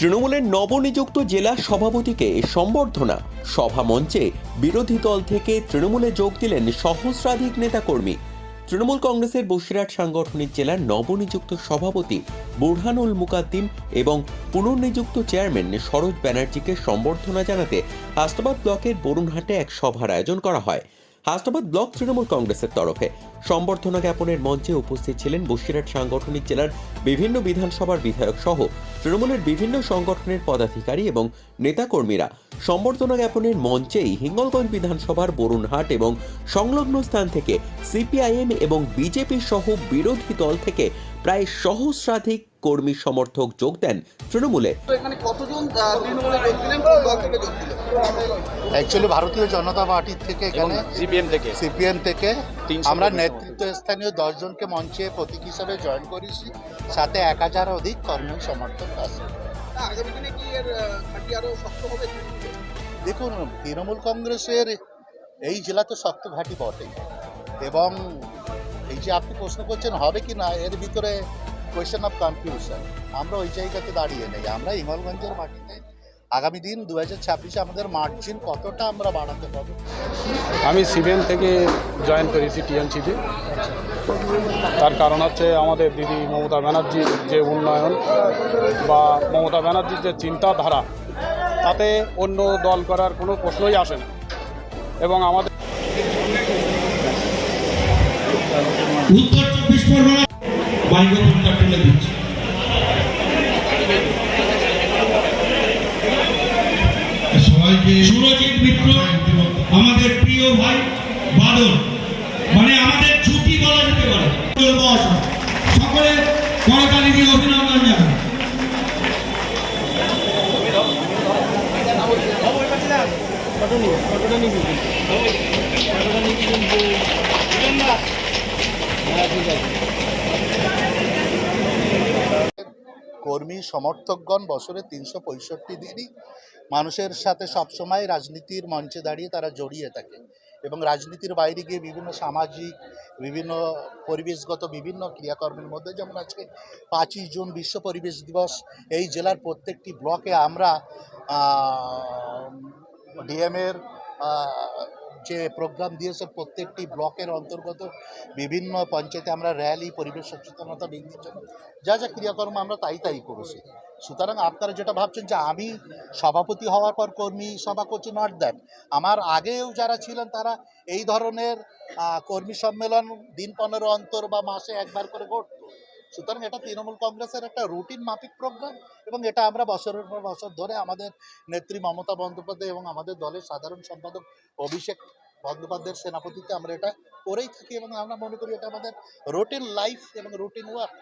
তৃণমূলের নবনিযুক্ত জেলা সভাপতিকে সম্বর্ধনা। সভা মঞ্চে বিরোধী দল থেকে তৃণমূলে যোগ দিলেন সহস্রাধিক নেতাকর্মী। তৃণমূল কংগ্রেসের বসিরহাট সাংগঠনিক জেলার নবনিযুক্ত সভাপতি বুরহানুল মুকাদ্দিম এবং পুনর্নিযুক্ত চেয়ারম্যান সরোজ ব্যানার্জিকে সম্বর্ধনা জানাতে হাসনাবাদ ব্লকের বরুণহাটে এক সভার আয়োজন করা হয়। হাসনাবাদ ব্লক তৃণমূল কংগ্রেসের তরফে সম্বর্ধনা জ্ঞাপনের মঞ্চে উপস্থিত ছিলেন বসিরহাট সাংগঠনিক জেলার বিভিন্ন বিধানসভার বিধায়ক সহ তৃণমূলের বিভিন্ন সংগঠনের পদাধিকারী এবং নেতাকর্মীরা। সম্বর্ধনা জ্ঞাপনের মঞ্চেই হিঙ্গলগঞ্জ বিধানসভার বরুণহাট এবং সংলগ্ন স্থান থেকে সিপিআইএম এবং বিজেপি সহ বিরোধী দল থেকে প্রায় সহস্রাধিক কর্মী সমর্থক যোগ দেন তৃণমূলে এখানে কতজন তৃণমূলে অ্যাকচুয়ালি ভারতীয় জনতা পার্টির থেকে এখানে সিপিএম থেকে। সিপিএম থেকে আমরা নেতৃত্ব স্থানীয় দশজনকে মঞ্চে প্রতীক হিসাবে জয়েন করেছি। সাথে এক হাজার অধিক কর্মী সমর্থক আছে। তা আগামী দিনে কি এর আহ, ঘাঁটি আরও শক্ত হবে? তৃণমূলে? দেখুন তৃণমূল কংগ্রেসের এই জেলা তো শক্ত ঘাঁটি বটেই। এবং এই যে আপনি প্রশ্ন করছেন হবে কি না এর ভিতরে কোয়েশ্চেন অফ কনফিউশন আমরা ওই জায়গাতে দাঁড়িয়ে নেই। আমরা ইমলগঞ্জের মাটিতে আগামী দিন দু হাজার ছাব্বিশে আমাদের মার্জিন কতটা আমরা বাড়াতে পারব? আমি সিবিএম থেকে জয়েন করেছি টিএমসিতে তার কারণ হচ্ছে আমাদের দিদি মমতা ব্যানার্জির যে উন্নয়ন বা মমতা ব্যানার্জির যে চিন্তাধারা তাতে অন্য দল করার কোনো প্রশ্নই আসে না। এবং আমাদের উত্তর চব্বিশ পরগনা তুলে সুরজিৎ মিত্র, আমাদের প্রিয় ভাই বাদল। মানে আমাদের ছুটি বলা যেতে পারে। সকলে অভিনন্দন কর্মী সমর্থকগণ বছরে তিনশো পঁয়ষট্টি দিনই মানুষের সাথে সবসময় রাজনীতির মঞ্চে দাঁড়িয়ে তারা জড়িয়ে থাকে এবং রাজনীতির বাইরে গিয়ে বিভিন্ন সামাজিক, বিভিন্ন পরিবেশগত, বিভিন্ন ক্রিয়াকর্মের মধ্যে যেমন আজকে পাঁচই জুন বিশ্ব পরিবেশ দিবস, এই জেলার প্রত্যেকটি ব্লকে আমরা ডিএমের যে প্রোগ্রাম দিয়েছে প্রত্যেকটি ব্লকের অন্তর্গত বিভিন্ন পঞ্চায়েতে আমরা র্যালি, পরিবেশ সচেতনতা বৃদ্ধির জন্য যা যা ক্রিয়াকর্ম আমরা তাই তাই করেছি। সুতরাং আপনারা যেটা ভাবছেন যে আমি সভাপতি হওয়ার পর কর্মী সভা করছি নট দ্যাট আমার আগেও যারা ছিলেন তারা এই ধরনের কর্মী সম্মেলন দিন পনেরো অন্তর বা মাসে একবার করে ঘটতো সুতরাং এটা তৃণমূল কংগ্রেসের একটা রুটিন মাফিক প্রোগ্রাম এবং এটা আমরা বছরের পর বছর ধরে আমাদের নেত্রী মমতা বন্দ্যোপাধ্যায় এবং আমাদের দলের সাধারণ সম্পাদক অভিষেক বন্দ্যোপাধ্যায়ের সেনাপতিতে আমরা এটা করেই থাকি এবং আমরা মনে করি এটা আমাদের রুটিন লাইফ এবং রুটিন ওয়ার্ক।